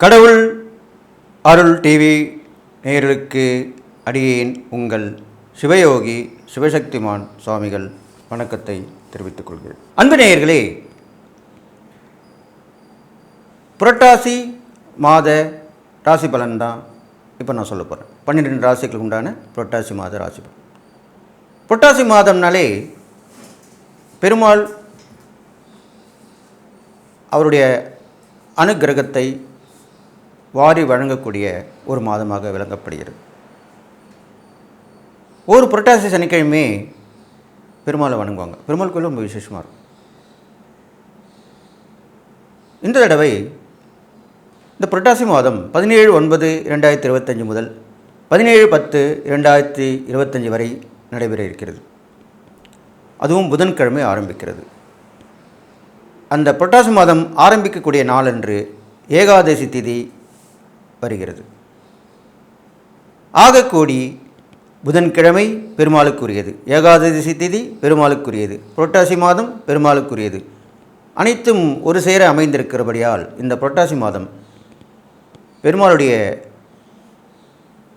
கடவுள் அருள் டிவி நேயர்களுக்கு அடியேன் உங்கள் சிவயோகி சிவசக்திமான் சுவாமிகள் வணக்கத்தை தெரிவித்துக் கொள்கிறேன். அன்பு நேயர்களே புரட்டாசி மாத ராசி பலன் தான் இப்போ நான் சொல்ல போகிறேன் பன்னிரெண்டு ராசிகளுக்கு உண்டான புரட்டாசி மாத ராசி பலன். புரட்டாசி மாதம்னாலே பெருமாள் அவருடைய அனுக்கிரகத்தை வாரி வழங்கக்கூடிய ஒரு மாதமாக விளங்கப்படுகிறது. ஒரு புரட்டாசி சனிக்கிழமை பெருமாளை வணங்குவாங்க. பெருமாள் கோயில் ரொம்ப விசேஷமாக இருக்கும். இந்த தடவை இந்த புரட்டாசி மாதம் பதினேழு ஒன்பது இரண்டாயிரத்தி இருபத்தஞ்சி முதல் பதினேழு பத்து இரண்டாயிரத்தி இருபத்தஞ்சி வரை நடைபெற இருக்கிறது. அதுவும் புதன்கிழமை ஆரம்பிக்கிறது. அந்த புரட்டாசி மாதம் ஆரம்பிக்கக்கூடிய நாளன்று ஏகாதசி திதி வருகிறது. ஆகக்கூடி புதன்கிழமை பெருமாளுக்குரியது. ஏகாதசி திதி பெருமாளுக்குரியது. புரட்டாசி மாதம் பெருமாளுக்குரியது. அனைத்தும் ஒரு சேர அமைந்திருக்கிறபடியால் இந்த புரட்டாசி மாதம் பெருமாளுடைய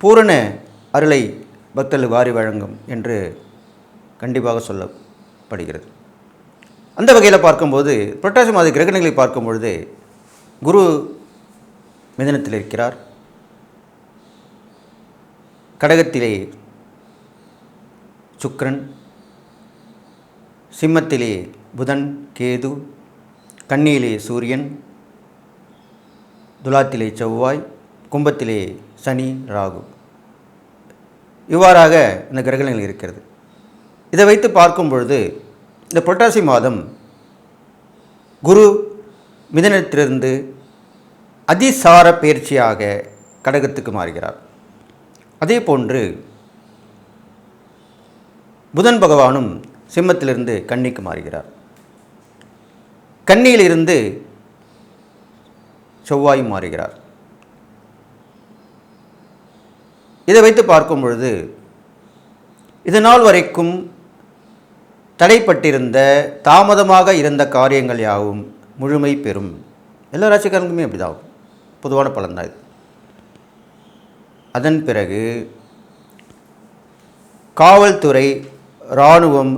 பூரண அருளை பக்தர்கள் வாரி வழங்கும் என்று கண்டிப்பாக சொல்லப்படுகிறது. அந்த வகையில் பார்க்கும்போது புரட்டாசி மாத கிரகணங்களை பார்க்கும் பொழுது குரு மிதனத்தில் இருக்கிறார். கடகத்திலே சுக்ரன் சிம்மத்திலே புதன் கேது கண்ணியிலே சூரியன் துலாத்திலே செவ்வாய் கும்பத்திலே சனி ராகு. இவ்வாறாக இந்த கிரகணங்கள் இருக்கிறது. இதை வைத்து பார்க்கும் பொழுது இந்த புரட்டாசி மாதம் குரு மிதனத்திலிருந்து அதிசார பயிற்சியாக கடகத்துக்கு மாறுகிறார். அதே போன்று புதன் பகவானும் சிம்மத்திலிருந்து கன்னிக்கு மாறுகிறார். கன்னியிலிருந்து செவ்வாயும் மாறுகிறார். இதை வைத்து பார்க்கும் பொழுது இது நாள் வரைக்கும் தடைப்பட்டிருந்த தாமதமாக இருந்த காரியங்கள் யாவும் முழுமை பெறும். எல்லா ராசிக்காரங்களுமே அப்படிதான். பொதுவான பலன்தான் இது. அதன் பிறகு காவல்துறை இராணுவம்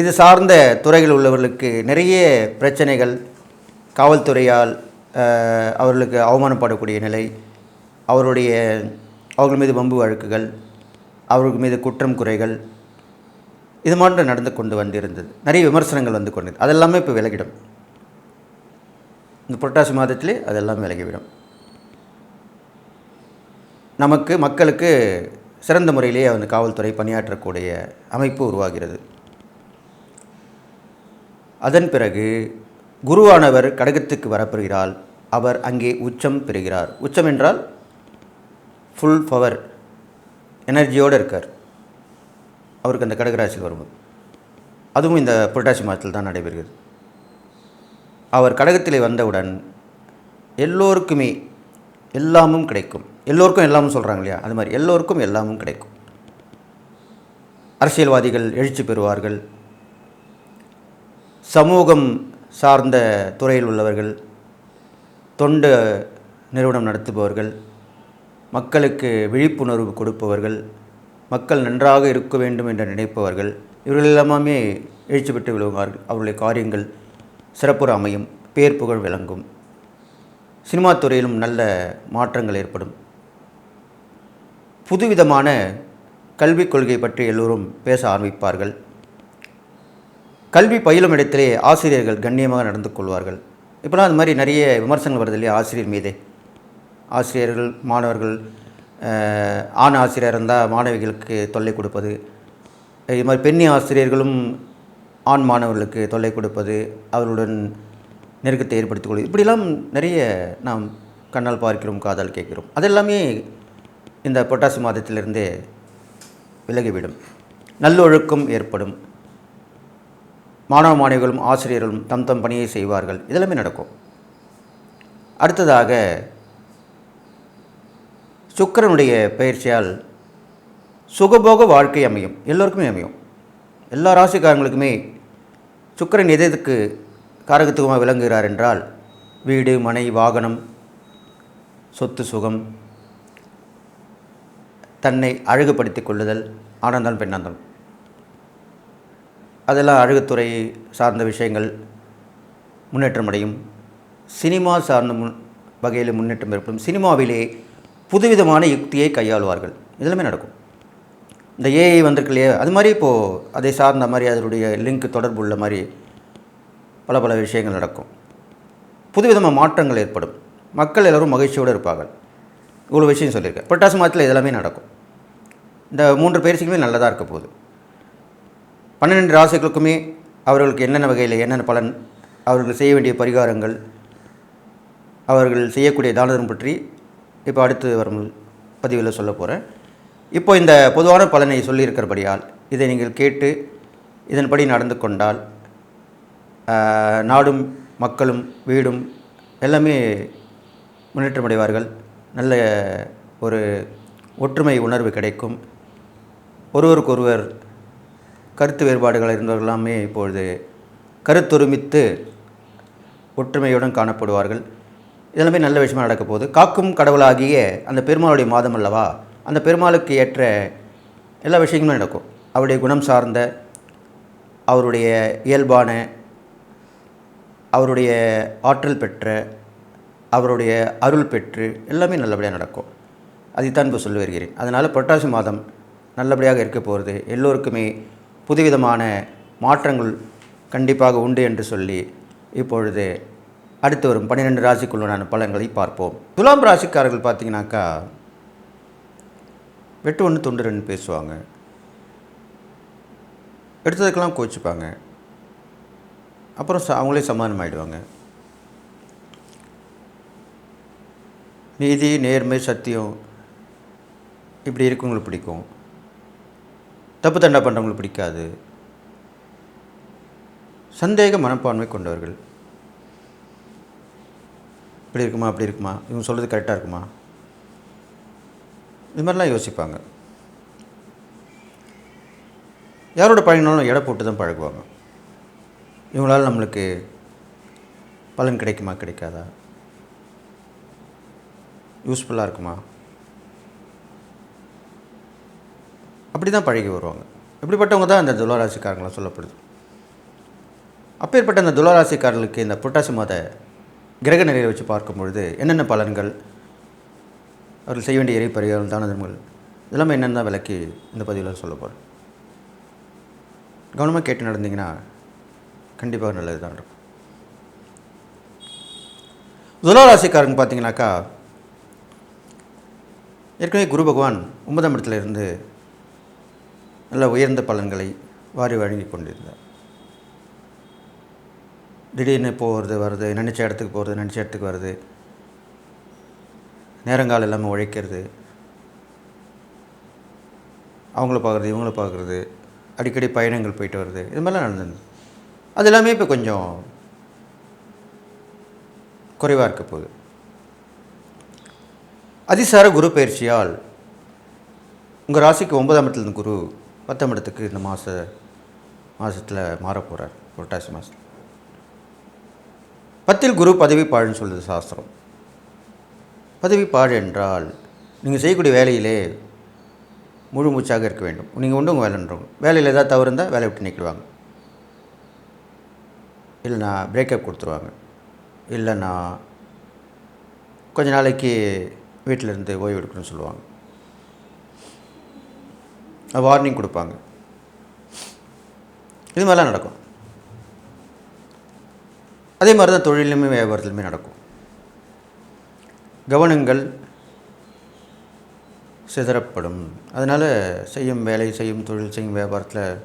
இது சார்ந்த துறைகள் உள்ளவர்களுக்கு நிறைய பிரச்சனைகள் காவல்துறையால் அவர்களுக்கு அவமானப்படக்கூடிய நிலை அவருடைய அவர்கள் மீது வம்பு வழக்குகள் அவர்கள் மீது குற்றம் குறைகள் இது மாதிரி நடந்து கொண்டு வந்திருந்தது. நிறைய விமர்சனங்கள் வந்து கொண்டது அதெல்லாமே இப்போ விலகிடும். இந்த புரட்டாசி மாதத்திலே அதெல்லாம் விலகிவிடும். நமக்கு மக்களுக்கு சிறந்த முறையிலேயே அந்த காவல்துறை பணியாற்றக்கூடிய அமைப்பு உருவாகிறது. அதன் பிறகு குருவானவர் கடகத்துக்கு வரப்பெறுகிறால் அவர் அங்கே உச்சம் பெறுகிறார். உச்சம் என்றால் ஃபுல் பவர் எனர்ஜியோடு இருக்கார். அவருக்கு அந்த கடகராசியில் வரும்போது. அதுவும் இந்த புரட்டாசி மாதத்தில் தான் நடைபெறுகிறது. அவர் கடகத்திலே வந்தவுடன் எல்லோருக்குமே எல்லாமும் கிடைக்கும். எல்லோருக்கும் எல்லாமும் சொல்கிறாங்க இல்லையா? அது மாதிரி எல்லோருக்கும் எல்லாமும் கிடைக்கும். அரசியல்வாதிகள் எழுச்சி பெறுவார்கள். சமூகம் சார்ந்த துறையில் உள்ளவர்கள் தொண்டு நிறுவனம் நடத்துபவர்கள் மக்களுக்கு விழிப்புணர்வு கொடுப்பவர்கள் மக்கள் நன்றாக இருக்க வேண்டும் என்று நினைப்பவர்கள் இவர்கள் எல்லாமே எழுச்சி பெற்று விழுவார்கள். அவருடைய காரியங்கள் சிறப்புற அமையும் பேர் புகழ் விளங்கும். சினிமா துறையிலும் நல்ல மாற்றங்கள் ஏற்படும். புதுவிதமான கல்விக் கொள்கை பற்றி எல்லோரும் பேச ஆரம்பிப்பார்கள். கல்வி பயிலும் இடத்திலே ஆசிரியர்கள் கண்ணியமாக நடந்து கொள்வார்கள். இப்போலாம் அது மாதிரி நிறைய விமர்சனங்கள் வருது இல்லையா? ஆசிரியர் மீதே. ஆசிரியர்கள் மாணவர்கள் ஆண் ஆசிரியர் இருந்தால் மாணவிகளுக்கு தொல்லை கொடுப்பது. இது மாதிரி பெண்ணி ஆசிரியர்களும் ஆண் மாணவர்களுக்கு தொல்லை கொடுப்பது அவர்களுடன் நெருக்கத்தை ஏற்படுத்திக் கொள்வது இப்படிலாம் நிறைய நாம் கண்ணால் பார்க்கிறோம் காதால் கேட்கிறோம். அதெல்லாமே இந்த பொட்டாசி மாதத்திலிருந்தே விலகிவிடும். நல்லொழுக்கம் ஏற்படும். மாணவ மாணவிகளும் ஆசிரியர்களும் தம் தம் பணியை செய்வார்கள். இதெல்லாமே நடக்கும். அடுத்ததாக சுக்கிரனுடைய பயிற்சியால் சுகபோக வாழ்க்கை அமையும். எல்லோருக்குமே அமையும். எல்லா ராசிக்காரங்களுக்குமே சுக்கரன் எதற்கு எதுக்கு காரகத்துவமாக விளங்குகிறார் என்றால் வீடு மனை வாகனம் சொத்து சுகம் தன்னை அழகுபடுத்தி கொள்ளுதல் ஆனந்தம் பெண்ணாந்தம். அதெல்லாம் அழகுத்துறை சார்ந்த விஷயங்கள் முன்னேற்றம் அடையும். சினிமா சார்ந்த முன் வகையில் முன்னேற்றம் ஏற்படும். சினிமாவிலே புதுவிதமான யுக்தியை கையாளுவார்கள். இதெல்லாமே நடக்கும். இந்த ஏஐ வந்திருக்கு இல்லையா? அது மாதிரி இப்போது அதை சார்ந்த மாதிரி அதனுடைய லிங்க் தொடர்பு உள்ள மாதிரி பல பல விஷயங்கள் நடக்கும். புதுவிதமாக மாற்றங்கள் ஏற்படும். மக்கள் எல்லோரும் மகிழ்ச்சியோடு இருப்பார்கள். இவ்வளோ விஷயம் சொல்லியிருக்கேன். புரட்டாசி மாதத்தில் இதெல்லாமே நடக்கும். இந்த மூன்று பயிற்சிக்குமே நல்லதாக இருக்க போகுது. பன்னிரெண்டு ராசிகளுக்குமே அவர்களுக்கு என்னென்ன வகையில் என்னென்ன பலன் அவர்கள் செய்ய வேண்டிய பரிகாரங்கள் அவர்கள் செய்யக்கூடிய தானதம் பற்றி இப்போ அடுத்து வரும் பதிவில் சொல்ல போகிறேன் இப்போ இந்த பொதுவான பலனை சொல்லியிருக்கிறபடியால் இதை நீங்கள் கேட்டு இதன்படி நடந்து கொண்டால் நாடும் மக்களும் வீடும் எல்லாமே முன்னேற்றம் அடைவார்கள் நல்ல ஒரு ஒற்றுமை உணர்வு கிடைக்கும். ஒருவருக்கொருவர் கருத்து வேறுபாடுகள் இருந்தவர்களாமே இப்பொழுது கருத்தொருமித்து ஒற்றுமையுடன் காணப்படுவார்கள். இதெல்லாமே நல்ல விஷயமாக நடக்க போகுது காக்கும் கடவுளாகிய அந்த பெருமாளுடைய மாதம் அல்லவா? அந்த பெருமாளுக்கு ஏற்ற எல்லா விஷயங்களும் நடக்கும். அவருடைய குணம் சார்ந்த அவருடைய இயல்பான அவருடைய ஆற்றல் பெற்ற அவருடைய அருள் பெற்று எல்லாமே நல்லபடியாக நடக்கும். அதைத்தான் இப்போ சொல்லி வருகிறேன். அதனால் புரட்டாசி மாதம் நல்லபடியாக இருக்க போகிறது எல்லோருக்குமே புதுவிதமான மாற்றங்கள் கண்டிப்பாக உண்டு என்று சொல்லி இப்பொழுது அடுத்து வரும் பன்னிரெண்டு ராசிக்குள்ளான பலன்களை பார்ப்போம். துலாம் ராசிக்காரர்கள் பார்த்தீங்கன்னாக்கா வெட்டு ஒன்று தொண்டு ரெண்டு பேசுவாங்க. எடுத்ததுக்கெல்லாம் கோச்சிப்பாங்க. அப்புறம் ச அவங்களே சமாதானம் ஆகிடுவாங்க நீதி நேர்மை சத்தியம் இப்படி இருக்கவங்களுக்கு பிடிக்கும். தப்பு தண்டா பண்ணுறவங்களுக்கு பிடிக்காது. சந்தேக மனப்பான்மை கொண்டவர்கள். இப்படி இருக்குமா அப்படி இருக்குமா? இவங்க சொல்கிறது கரெக்டாக இருக்குமா? இது மாதிரிலாம் யோசிப்பாங்க. யாரோட பழகினாலும் எடை போட்டு தான் பழகுவாங்க. இவங்களால் நம்மளுக்கு பலன் கிடைக்குமா கிடைக்காதா? யூஸ்ஃபுல்லாக இருக்குமா? அப்படி தான் பழகி வருவாங்க. இப்படிப்பட்டவங்க தான் இந்த துளராசிக்காரங்களாம் சொல்லப்படுது. அப்பேற்பட்ட அந்த துளராசிக்காரர்களுக்கு இந்த புரட்டாசி மாத கிரக நிலையை வச்சு பார்க்கும் பொழுது என்னென்ன பலன்கள்? அவர்கள் செய்ய வேண்டிய இறை பரிகாரம் தான தர்மங்கள். இதெல்லாமே என்னென்ன விளக்கி இந்த பதிவில் சொல்ல போகிறேன் கவனமாக கேட்டு நடந்தீங்கன்னா கண்டிப்பாக நல்லது தான் இருக்கும். துளாராசிக்காரங்க பார்த்தீங்கன்னாக்கா ஏற்கனவே குரு பகவான் ஒன்பதாம் இடத்துல இருந்து நல்ல உயர்ந்த பலன்களை வாரி வழங்கி கொண்டிருந்தார். திடீர்னு போகிறது வருது நினச்ச இடத்துக்கு போகிறது நினச்ச இடத்துக்கு வருது நேரங்காலம் இல்லாமல் உழைக்கிறது. அவங்கள பார்க்குறது இவங்கள பார்க்குறது அடிக்கடி பயணங்கள் போயிட்டு வருது இது மாதிரிலாம் நடந்தது. அது எல்லாமே இப்போ கொஞ்சம் குறைவாக இருக்க போகுது. அதிசார குரு பயிற்சியால் உங்கள் ராசிக்கு ஒன்பதாம் இடத்துல இருந்த குரு பத்தாம் இடத்துக்கு இந்த மாத மாதத்தில் மாறப் போகிறார் புரட்டாசி மாதம் பத்தில் குரு பதவி பாழுன்னு சொல்லுது சாஸ்திரம். பதவி பாடு என்றால் நீங்கள் செய்யக்கூடிய வேலையிலே முழு மூச்சாக இருக்க வேண்டும். நீங்கள் உண்டு உங்கள் வேலைன்றவங்க வேலையில் ஏதாவது தவறு இருந்தால் வேலையை விட்டு நிற்கிடுவாங்க இல்லைனா பிரேக்கப் கொடுத்துருவாங்க. இல்லைன்னா கொஞ்ச நாளைக்கு வீட்டில் இருந்து ஓய்வு எடுக்கணும்னு சொல்லுவாங்க. வார்னிங் கொடுப்பாங்க. இது மாதிரிலாம் நடக்கும். அதே மாதிரி தான் தொழிலுமே வியாபாரத்துலையுமே நடக்கும். கவனங்கள் சிதறப்படும். அதனால் செய்யும் வேலை செய்யும் தொழில் செய்யும் வியாபாரத்தில்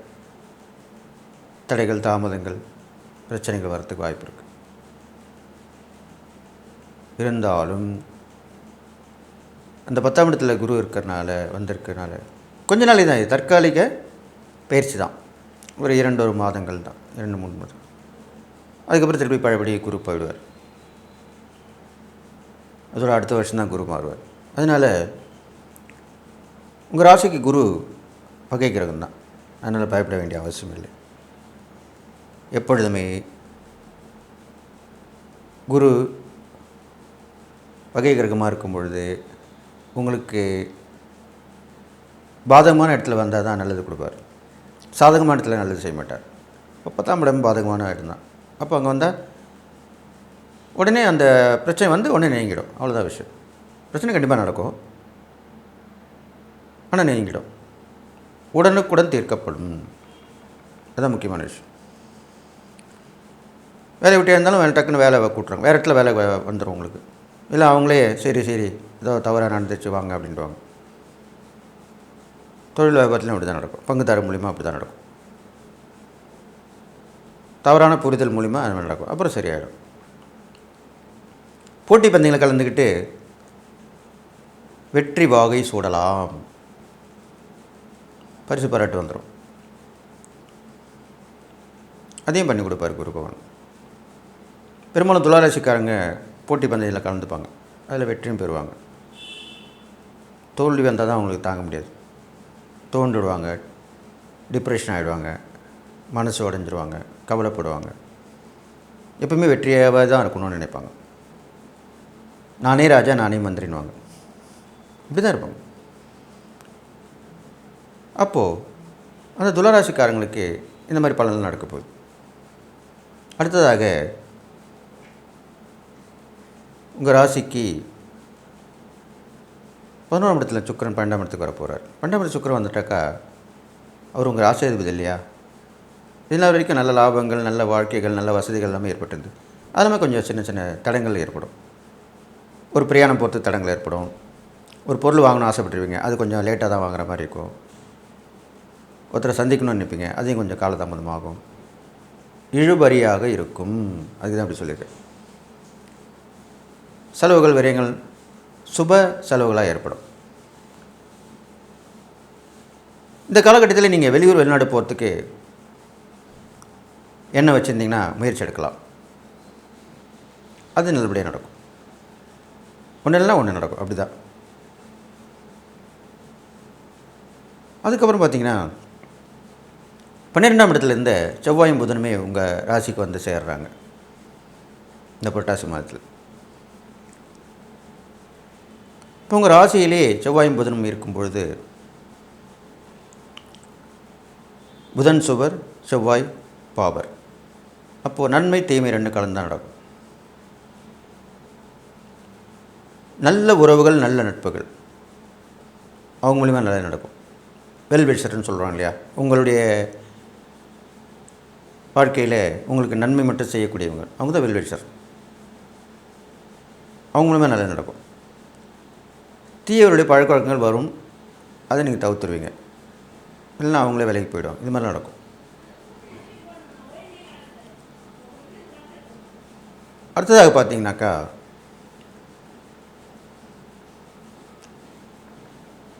தடைகள் தாமதங்கள் பிரச்சனைகள் வரத்துக்கு வாய்ப்பு இருக்குது இருந்தாலும் அந்த பத்தாம் இடத்துல குரு இருக்கிறனால வந்திருக்கனால கொஞ்ச நாளே தான் இது தற்காலிக பயிற்சி தான். ஒரு இரண்டு ஒரு மாதங்கள் தான் இரண்டு மூணு மாதம் அதுக்கப்புறம் திருப்பி பழையபடி குரு போயிடுவார். அதோட அடுத்த வருஷம் தான் குரு மாறுவார். அதனால் உங்கள் ராசிக்கு குரு பகை கிரகம் தான். அதனால் பயப்பட வேண்டிய அவசியம் இல்லை. எப்பொழுதுமே குரு பகை கிரகமாக இருக்கும் பொழுது உங்களுக்கு பாதகமான இடத்துல வந்தால் தான் நல்லது கொடுப்பார். சாதகமான இடத்துல நல்லது செய்ய மாட்டார். இப்போ பத்தாம் இடம் பாதகமான இடம் தான். அப்போ அங்கே வந்தால் உடனே அந்த பிரச்சனை வந்து உடனே நீங்கிடும். அவ்வளோதான் விஷயம். பிரச்சனை கண்டிப்பாக நடக்கும். ஆனால் நீங்கிடும். உடனுக்குடன் தீர்க்கப்படும். அதுதான் முக்கியமான விஷயம். வேலை விட்டே இருந்தாலும் வேலை டக்குன்னு வேலை கூட்டுறாங்க. வேறு இடத்துல வேலை வந்துடும் உங்களுக்கு. இல்லை அவங்களே சரி சரி ஏதோ தவறாக நடந்துச்சு வாங்க அப்படின்வாங்க தொழில் வியாபாரத்துலையும் அப்படி தான் நடக்கும். பங்குதாரர் மூலிமா அப்படி தான் நடக்கும். தவறான புரிதல் மூலிமா அது மாதிரி நடக்கும். அப்புறம் சரியாயிடும் போட்டி பந்தயங்களை கலந்துக்கிட்டு வெற்றி வாகை சூடலாம். பரிசு பாராட்டு வந்துடும் அதையும் பண்ணி கொடுப்பார் குருபவன் பெரும்பாலும் துளாராசிக்காரங்க போட்டி பந்தயத்தில் கலந்துப்பாங்க. அதில் வெற்றியும் பெறுவாங்க. தோல்வி வந்தால் தான் அவங்களுக்கு தாங்க முடியாது. தோண்டுடுவாங்க. டிப்ரெஷன் ஆகிடுவாங்க மனசு உடஞ்சிடுவாங்க கவலைப்படுவாங்க. எப்பவுமே வெற்றியாகவே தான் இருக்கணும்னு நினைப்பாங்க. நானே ராஜா நானே மந்திரின்வாங்க இப்படி தான் இருப்பாங்க. அப்போது அந்த துளராசிக்காரங்களுக்கு இந்த மாதிரி பலன்கள் நடக்க போகுது. அடுத்ததாக உங்கள் ராசிக்கு பதினோராம் இடத்துல சுக்கிரன் பன்னெண்டாம் இடத்துக்கு வர போகிறார் பன்னெண்டாம் இடத்து சுக்கிரன் வந்துட்டாக்கா அவர் உங்கள் ராசியாதிபதி இல்லையா? இதனால் வரைக்கும் நல்ல லாபங்கள் நல்ல வாழ்க்கைகள் நல்ல வசதிகள் எல்லாமே ஏற்பட்டிருந்து அதெல்லாமே கொஞ்சம் சின்ன சின்ன தடங்கள் ஏற்படும். ஒரு பிரயாணம் பொறுத்து தடங்கள் ஏற்படும். ஒரு பொருள் வாங்கணும்னு ஆசைப்பட்டுருவீங்க அது கொஞ்சம் லேட்டாக தான் வாங்குற மாதிரி இருக்கும். ஒருத்தரை சந்திக்கணும்னு நினைப்பீங்க. அதையும் கொஞ்சம் காலதாமதமாகும். இழுபறியாக இருக்கும். அதுக்கு தான் அப்படி சொல்லியிருக்கேன் செலவுகள் விரயங்கள் சுப செலவுகளாக ஏற்படும். இந்த காலகட்டத்தில் நீங்கள் வெளியூர் வெளிநாடு போகிறதுக்கு என்ன வச்சுருந்தீங்கன்னா முயற்சி எடுக்கலாம். அது நல்லபடியாக நடக்கும். ஒன்று இல்லைனா ஒன்று நடக்கும் அப்படி தான் அதுக்கப்புறம் பார்த்தீங்கன்னா பன்னிரெண்டாம் இடத்துலேருந்து செவ்வாயும் புதனுமே உங்கள் ராசிக்கு வந்து சேர்றாங்க. இந்த புரட்டாசி மாதத்தில். இப்போ உங்கள் ராசியிலே செவ்வாயும் புதனும் இருக்கும் பொழுது புதன் சுவர் செவ்வாய் பாவர். அப்போது நன்மை தீமை ரெண்டு கலந்து தான் நடக்கும். நல்ல உறவுகள் நல்ல நட்புகள். அவங்க மூலிமா நல்லா நடக்கும். வெல் விஷர்னு சொல்கிறாங்க இல்லையா? உங்களுடைய வாழ்க்கையில் உங்களுக்கு நன்மை மட்டும் செய்யக்கூடியவங்க அவங்க தான் வெல் விஷர் அவங்க மூலிமா நல்லா நடக்கும். தீயவருடைய பழக்க வழக்கங்கள் வரும். அதை நீங்கள் தவிர்த்துருவீங்க. இல்லைன்னா அவங்களே விலைக்கு போயிடும். இது மாதிரி நடக்கும். அடுத்ததாக பார்த்தீங்கன்னாக்கா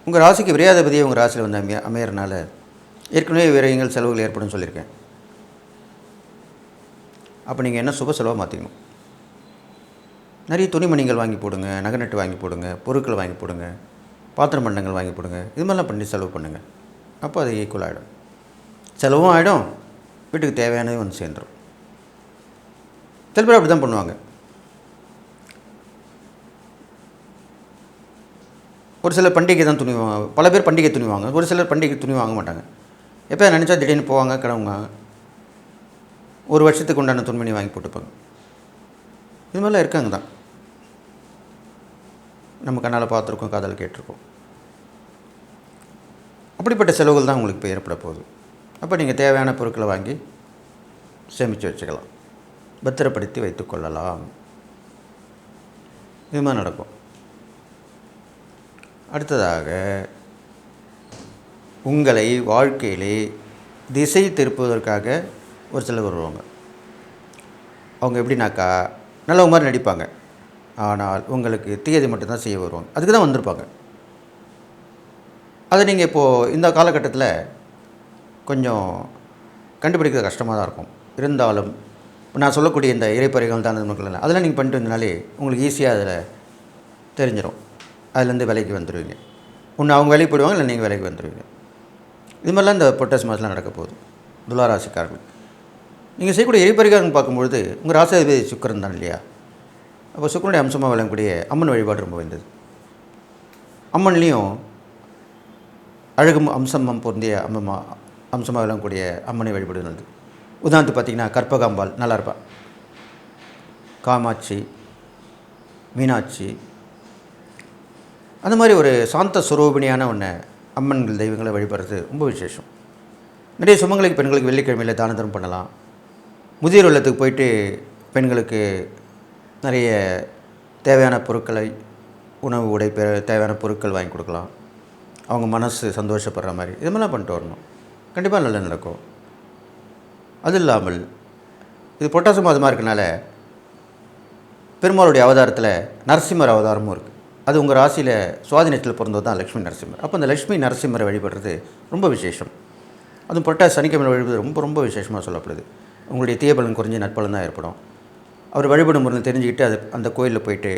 உங்கள் ராசிக்கு விரையாதிபதியை உங்கள் ராசியில் வந்து அமைய அமையறனால ஏற்கனவே விரயங்கள் செலவுகள் ஏற்படும் சொல்லியிருக்கேன். அப்போ நீங்கள் என்ன சுப செலவாக மாற்றிக்கணும் நிறைய துணிமணிகள் வாங்கி போடுங்க நகை நட்டு வாங்கி போடுங்க பொருட்கள் வாங்கி போடுங்க பாத்திரம் பண்டங்கள் வாங்கி போடுங்க. இது மாதிரிலாம் பண்ணி செலவு பண்ணுங்கள் அப்போ அது ஈக்குவல் ஆகிடும் செலவும் ஆகிடும் வீட்டுக்கு தேவையானது வந்து சேர்ந்துடும் சில பேர் அப்படி தான் பண்ணுவாங்க. ஒரு சிலர் பண்டிகை தான் துணி பல பேர் பண்டிகை துணி வாங்க ஒரு சிலர் பண்டிகை துணி வாங்க மாட்டாங்க. எப்போ நினச்சா திடீர்னு போவாங்க கிளம்புங்க ஒரு வருஷத்துக்கு உண்டான துணிமணி வாங்கி போட்டுப்பாங்க. இது மாதிரிலாம் இருக்காங்க தான். நம்ம கண்ணால் பார்த்துருக்கோம் காதல் கேட்டிருக்கோம். அப்படிப்பட்ட செலவுகள் தான் உங்களுக்கு இப்போ ஏற்பட போகுது. அப்போ நீங்கள் தேவையான பொருட்களை வாங்கி சேமித்து வச்சுக்கலாம். பத்திரப்படுத்தி வைத்துக்கொள்ளலாம் இது மாதிரி நடக்கும். அடுத்ததாக உங்களை வாழ்க்கையிலே திசை திருப்புவதற்காக ஒரு சிலர் வருவாங்க. அவங்க எப்படின்னாக்கா நல்லவங்க மாதிரி நடிப்பாங்க. ஆனால் உங்களுக்கு தீயதை மட்டும்தான் செய்ய வருவாங்க. அதுக்கு தான் வந்திருப்பாங்க. அதை நீங்கள் இப்போது இந்த காலகட்டத்தில் கொஞ்சம் கண்டுபிடிக்கிறது கஷ்டமாக தான் இருக்கும். இருந்தாலும் நான் சொல்லக்கூடிய இந்த இறைப்பறைகள் தான் மக்கள் அதெல்லாம் நீங்கள் பண்ணிட்டு வந்தனாலே உங்களுக்கு ஈஸியாக அதில் தெரிஞ்சிடும் அதுலேருந்து விலைக்கு வந்துடுவீங்க. ஒன்று அவங்க விலைக்கு போடுவாங்க இல்லை நீங்கள் விலைக்கு வந்துடுவீங்க. இது மாதிரிலாம் இந்த பொட்டாசி மாதத்தில் நடக்க போகுது. துளாராசிக்காரர்கள் நீங்கள் செய்யக்கூடிய எரிபரிகாரம் பார்க்கும்பொழுது உங்கள் ராசாதிபதி சுக்கரன் தான் இல்லையா? அப்போ சுக்கரனுடைய அம்சமாக விளங்கக்கூடிய அம்மன் வழிபாடு ரொம்ப வந்தது அம்மன்லேயும் அழகு அம்சம் பொருந்திய அம்மமாக அம்சமாக விளங்கக்கூடிய அம்மனை வழிபாடு நல்லது. உதாரணத்துக்கு பார்த்தீங்கன்னா கற்பகாம்பாள் நல்லா இருப்பாள் காமாட்சி மீனாட்சி அந்த மாதிரி ஒரு சாந்த சுரூபிணியான ஒன்று அம்மன்கள் தெய்வங்களை வழிபடுறது ரொம்ப விசேஷம். நிறைய சுமங்களுக்கு பெண்களுக்கு வெள்ளிக்கிழமையில் தான பண்ணலாம். முதியோர் இல்லத்துக்கு போயிட்டு பெண்களுக்கு நிறைய தேவையான பொருட்களை உணவு உடை பெற தேவையான பொருட்கள் வாங்கி கொடுக்கலாம். அவங்க மனசு சந்தோஷப்படுற மாதிரி இது மாதிரிலாம் பண்ணிட்டு வரணும். கண்டிப்பாக நல்லா நடக்கும். அது இல்லாமல் இது பொட்டாசு மாதமாக இருக்கனால பெருமாளுடைய அவதாரத்தில் நரசிம்மர் அவதாரமும் இருக்குது அது உங்கள் ராசியில் சுவாதினத்தில் பிறந்தது தான் லக்ஷ்மி நரசிம்மர். அப்போ அந்த லக்ஷ்மி நரசிம்மரை வழிபடுறது ரொம்ப விசேஷம். அதுவும் பொட்டா சனிக்கிழமை வழிபடுறது ரொம்ப ரொம்ப விசேஷமாக சொல்லப்படுது. உங்களுடைய தீயபலன் குறைஞ்சி நட்பலன் தான் ஏற்படும். அவர் வழிபடும் முறை தெரிஞ்சுக்கிட்டு அது அந்த கோயிலில் போயிட்டு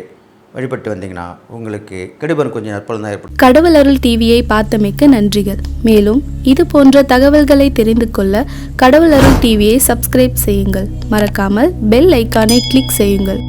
வழிபட்டு வந்தீங்கன்னா உங்களுக்கு கெடுபலன் கொஞ்சம் நற்பலன் தான் ஏற்படும். கடவுள் அருள் டிவியை பார்த்தமைக்கு நன்றிகள். மேலும் இது போன்ற தகவல்களை தெரிந்து கொள்ள கடவுள் அருள் டிவியை சப்ஸ்கிரைப் செய்யுங்கள். மறக்காமல் பெல் ஐக்கானை கிளிக் செய்யுங்கள்.